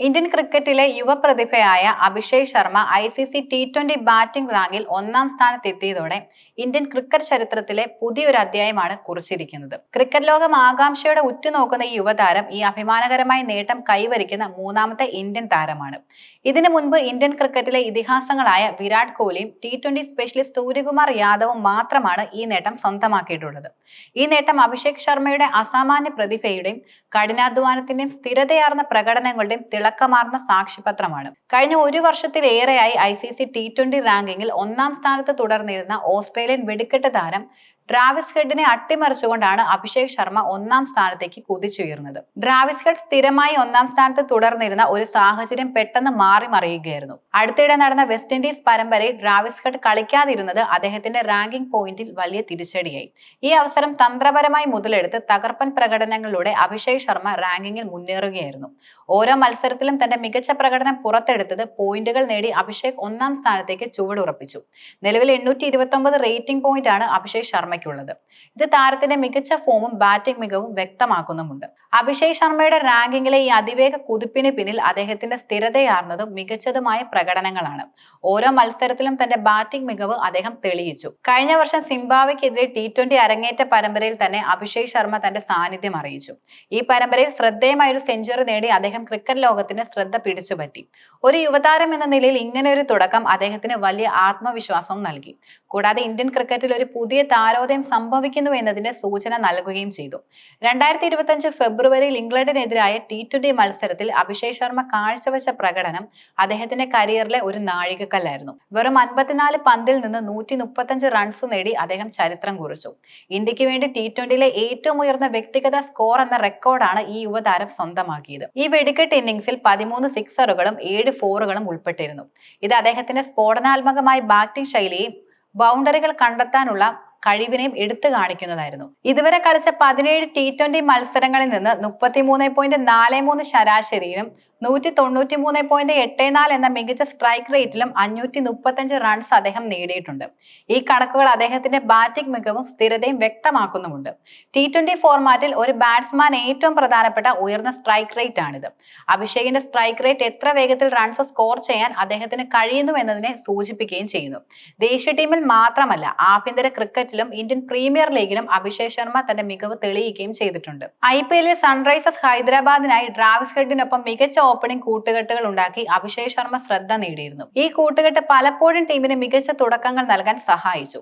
Indian ക്രിക്കറ്റിലെ യുവപ്രതിഭയായ Abhishek Sharma I C C T twenty batting റാങ്കിൽ ഒന്നാം സ്ഥാനത്തെത്തിയതോടെ ഇന്ത്യൻ ക്രിക്കറ്റ് ചരിത്രത്തിലെ പുതിയൊരു അധ്യായമാണ് കുറിച്ചിരിക്കുന്നത്. ക്രിക്കറ്റ് ലോകം ആകാംക്ഷയോടെ ഉറ്റുനോക്കുന്ന ഈ യുവതാരം ഈ അഭിമാനകരമായ നേട്ടം കൈവരിക്കുന്ന മൂന്നാമത്തെ ഇന്ത്യൻ താരമാണ്. ഇതിനു മുൻപ് ഇന്ത്യൻ ക്രിക്കറ്റിലെ ഇതിഹാസങ്ങളായ വിരാട് കോഹ്ലിയും ടി ട്വന്റി സ്പെഷ്യലിസ്റ്റ് സൂര്യകുമാർ യാദവും മാത്രമാണ് ഈ നേട്ടം സ്വന്തമാക്കിയിട്ടുള്ളത്. ഈ നേട്ടം അഭിഷേക് ശർമ്മയുടെ അസാമാന്യ പ്രതിഭയുടെയും കഠിനാധ്വാനത്തിന്റെയും സ്ഥിരതയാർന്ന പ്രകടനങ്ങളുടെയും തിളക്കമാർന്ന സാക്ഷ്യപത്രമാണ് കഴിഞ്ഞ ഒരു വർഷത്തിലേറെയായി I C C T twenty റാങ്കിങ്ങിൽ ഒന്നാം സ്ഥാനത്ത് തുടർന്നിരുന്ന ഓസ്ട്രേലിയൻ വെടിക്കെട്ട് താരം ഡ്രാവിസ് ഹെഡിനെ അട്ടിമറിച്ചുകൊണ്ടാണ് അഭിഷേക് ശർമ്മ ഒന്നാം സ്ഥാനത്തേക്ക് കുതിച്ചുയർന്നത്. ഡ്രാവിസ് ഹെഡ് സ്ഥിരമായി ഒന്നാം സ്ഥാനത്ത് തുടർന്നിരുന്ന ഒരു സാഹചര്യം പെട്ടെന്ന് മാറി മറിയുകയായിരുന്നു. അടുത്തിടെ നടന്ന വെസ്റ്റ് ഇൻഡീസ് പരമ്പരയിൽ ഡ്രാവിസ് ഹെഡ് കളിക്കാതിരുന്നത് അദ്ദേഹത്തിന്റെ റാങ്കിംഗ് പോയിന്റിൽ വലിയ തിരിച്ചടിയായി. ഈ അവസരം തന്ത്രപരമായി മുതലെടുത്ത് തകർപ്പൻ പ്രകടനങ്ങളിലൂടെ അഭിഷേക് ശർമ്മ റാങ്കിങ്ങിൽ മുന്നേറുകയായിരുന്നു. ഓരോ മത്സരത്തിലും തന്റെ മികച്ച പ്രകടനം പുറത്തെടുത്തത് പോയിന്റുകൾ നേടി അഭിഷേക് ഒന്നാം സ്ഥാനത്തേക്ക് ചുവടുറപ്പിച്ചു. നിലവിൽ എണ്ണൂറ്റി റേറ്റിംഗ് പോയിന്റ് ആണ് അഭിഷേക് ശർമ്മയ്ക്കുള്ളത് ഇത് താരത്തിന്റെ മികച്ച ഫോമും ബാറ്റിംഗ് മികവും വ്യക്തമാക്കുന്നുമുണ്ട്. അഭിഷേക് ശർമ്മയുടെ റാങ്കിങ്ങിലെ ഈ അതിവേഗ കുതിപ്പിന് പിന്നിൽ അദ്ദേഹത്തിന്റെ സ്ഥിരതയാർന്നതും മികച്ചതുമായ പ്രകടനങ്ങളാണ്. ഓരോ മത്സരത്തിലും തന്റെ ബാറ്റിംഗ് മികവ് അദ്ദേഹം തെളിയിച്ചു. കഴിഞ്ഞ വർഷം സിംബാവയ്ക്കെതിരെ ടി ട്വന്റി അരങ്ങേറ്റ പരമ്പരയിൽ തന്നെ അഭിഷേക് ശർമ്മ തന്റെ സാന്നിധ്യം അറിയിച്ചു. ഈ പരമ്പരയിൽ ശ്രദ്ധേയമായ ഒരു സെഞ്ചുറി നേടി അദ്ദേഹം ക്രിക്കറ്റ് ലോകത്തിന് ശ്രദ്ധ പിടിച്ചുപറ്റി. ഒരു യുവതാരം എന്ന നിലയിൽ ഇങ്ങനെ ഒരു തുടക്കം അദ്ദേഹത്തിന് വലിയ ആത്മവിശ്വാസവും നൽകി. കൂടാതെ ഇന്ത്യൻ ക്രിക്കറ്റിൽ ഒരു പുതിയ താരോദയം സംഭവിക്കുന്നു എന്നതിന്റെ സൂചന നൽകുകയും ചെയ്തു. രണ്ടായിരത്തി ഇരുപത്തി ഫെബ്രുവരിയിൽ ഇംഗ്ലണ്ടിനെതിരായ ടി ട്വന്റി മത്സരത്തിൽ അഭിഷേക് ശർമ്മ കാഴ്ചവെച്ച പ്രകടനം അദ്ദേഹത്തിന്റെ കരിയറിലെ ഒരു നാഴികക്കല്ലായിരുന്നു. വെറും അൻപത്തിനാല് പന്തിൽ നിന്ന് നൂറ്റി മുപ്പത്തഞ്ച് റൺസ് നേടി അദ്ദേഹം ചരിത്രം കുറിച്ചു. ഇന്ത്യയ്ക്ക് വേണ്ടി ടി ട്വന്റിയിലെ ഏറ്റവും ഉയർന്ന വ്യക്തിഗത സ്കോർ എന്ന റെക്കോർഡാണ് ഈ യുവതാരം സ്വന്തമാക്കിയത്. ഈ വെടിക്കെട്ട് ഇന്നിംഗ്സിൽ പതിമൂന്ന് സിക്സറുകളും ഏഴ് ഫോറുകളും ഉൾപ്പെട്ടിരുന്നു. ഇത് അദ്ദേഹത്തിന്റെ സ്ഫോടനാത്മകമായ ബാറ്റിംഗ് ശൈലിയും ബൗണ്ടറികൾ കണ്ടെത്താനുള്ള കഴിവിനെയും എടുത്തു കാണിക്കുന്നതായിരുന്നു. ഇതുവരെ കളിച്ച പതിനേഴ് ടി ട്വന്റി മത്സരങ്ങളിൽ നിന്ന് മുപ്പത്തിമൂന്ന് പോയിന്റ് നാല് മൂന്ന് ശരാശരിയിലും നൂറ്റി തൊണ്ണൂറ്റി മൂന്ന് പോയിന്റ് എട്ട് നാല് എന്ന മികച്ച സ്ട്രൈക്ക് റേറ്റിലും അഞ്ഞൂറ്റി മുപ്പത്തഞ്ച് റൺസ് അദ്ദേഹം നേടിയിട്ടുണ്ട്. ഈ കണക്കുകൾ അദ്ദേഹത്തിന്റെ ബാറ്റിംഗ് മികവും സ്ഥിരതയും വ്യക്തമാക്കുന്നുമുണ്ട്. ടി ട്വന്റി ഫോർമാറ്റിൽ ഒരു ബാറ്റ്സ്മാൻ ഏറ്റവും പ്രധാനപ്പെട്ട ഉയർന്ന സ്ട്രൈക്ക് റേറ്റ് ആണിത്. അഭിഷേകിന്റെ സ്ട്രൈക്ക് റേറ്റ് എത്ര വേഗത്തിൽ റൺസ് സ്കോർ ചെയ്യാൻ അദ്ദേഹത്തിന് കഴിയുന്നു എന്നതിനെ സൂചിപ്പിക്കുകയും ചെയ്യുന്നു. ദേശീയ ടീമിൽ മാത്രമല്ല ആഭ്യന്തര ക്രിക്കറ്റിലും ഇന്ത്യൻ പ്രീമിയർ ലീഗിലും അഭിഷേക് ശർമ്മ തന്റെ മികവ് തെളിയിക്കുകയും ചെയ്തിട്ടുണ്ട്. ഐ പി എല്ലിൽ സൺറൈസേഴ്സ് ഹൈദരാബാദിനായി ഡ്രാവിസ് ഹെഡിനൊപ്പം മികച്ച ഓപ്പണിംഗ് കൂട്ടുകെട്ടുകൾ ഉണ്ടാക്കി അഭിഷേക് ശർമ്മ ശ്രദ്ധ നേടിയിരുന്നു. ഈ കൂട്ടുകെട്ട് പലപ്പോഴും ടീമിന് മികച്ച തുടക്കങ്ങൾ നൽകാൻ സഹായിച്ചു.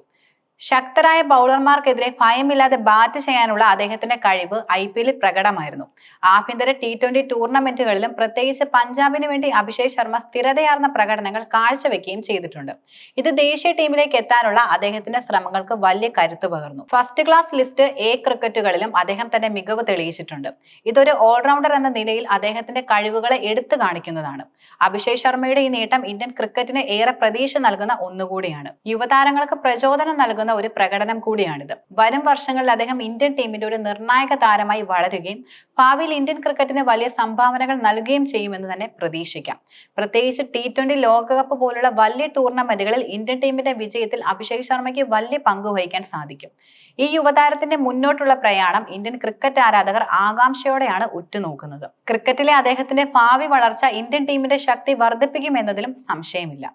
ശക്തരായ ബൗളർമാർക്കെതിരെ ഭയമില്ലാതെ ബാറ്റ് ചെയ്യാനുള്ള അദ്ദേഹത്തിന്റെ കഴിവ് ഐ പി എല്ലിൽ പ്രകടമായിരുന്നു. ആഭ്യന്തര ടി ട്വന്റി ടൂർണമെന്റുകളിലും പ്രത്യേകിച്ച് പഞ്ചാബിന് വേണ്ടി അഭിഷേക് ശർമ്മ സ്ഥിരതയാർന്ന പ്രകടനങ്ങൾ കാഴ്ചവെക്കുകയും ചെയ്തിട്ടുണ്ട്. ഇത് ദേശീയ ടീമിലേക്ക് എത്താനുള്ള അദ്ദേഹത്തിന്റെ ശ്രമങ്ങൾക്ക് വലിയ കരുത്തു പകർന്നു. ഫസ്റ്റ് ക്ലാസ് ലിസ്റ്റ് എ ക്രിക്കറ്റുകളിലും അദ്ദേഹം തന്റെ മികവ് തെളിയിച്ചിട്ടുണ്ട്. ഇതൊരു ഓൾറൗണ്ടർ എന്ന നിലയിൽ അദ്ദേഹത്തിന്റെ കഴിവുകളെ എടുത്തു കാണിക്കുന്നതാണ്. അഭിഷേക് ശർമ്മയുടെ ഈ നേട്ടം ഇന്ത്യൻ ക്രിക്കറ്റിന് ഏറെ പ്രതീക്ഷ നൽകുന്ന ഒന്നുകൂടിയാണ്. യുവതാരങ്ങൾക്ക് പ്രചോദനം നൽകുന്ന നൽകുന്ന ഒരു പ്രകടനം കൂടിയാണിത്. വരും വർഷങ്ങളിൽ അദ്ദേഹം ഇന്ത്യൻ ടീമിന്റെ ഒരു നിർണായക താരമായി വളരുകയും ഭാവിയിൽ ഇന്ത്യൻ ക്രിക്കറ്റിന് വലിയ സംഭാവനകൾ നൽകുകയും ചെയ്യുമെന്ന് തന്നെ പ്രതീക്ഷിക്കാം. പ്രത്യേകിച്ച് ടി ട്വന്റി ലോകകപ്പ് പോലുള്ള വലിയ ടൂർണമെന്റുകളിൽ ഇന്ത്യൻ ടീമിന്റെ വിജയത്തിൽ അഭിഷേക് ശർമ്മയ്ക്ക് വലിയ പങ്ക് വഹിക്കാൻ സാധിക്കും. ഈ യുവതാരത്തിന്റെ മുന്നോട്ടുള്ള പ്രയാണം ഇന്ത്യൻ ക്രിക്കറ്റ് ആരാധകർ ആകാംക്ഷയോടെയാണ് ഉറ്റുനോക്കുന്നത്. ക്രിക്കറ്റിലെ അദ്ദേഹത്തിന്റെ ഭാവി വളർച്ച ഇന്ത്യൻ ടീമിന്റെ ശക്തി വർദ്ധിപ്പിക്കുമെന്നതിലും സംശയമില്ല.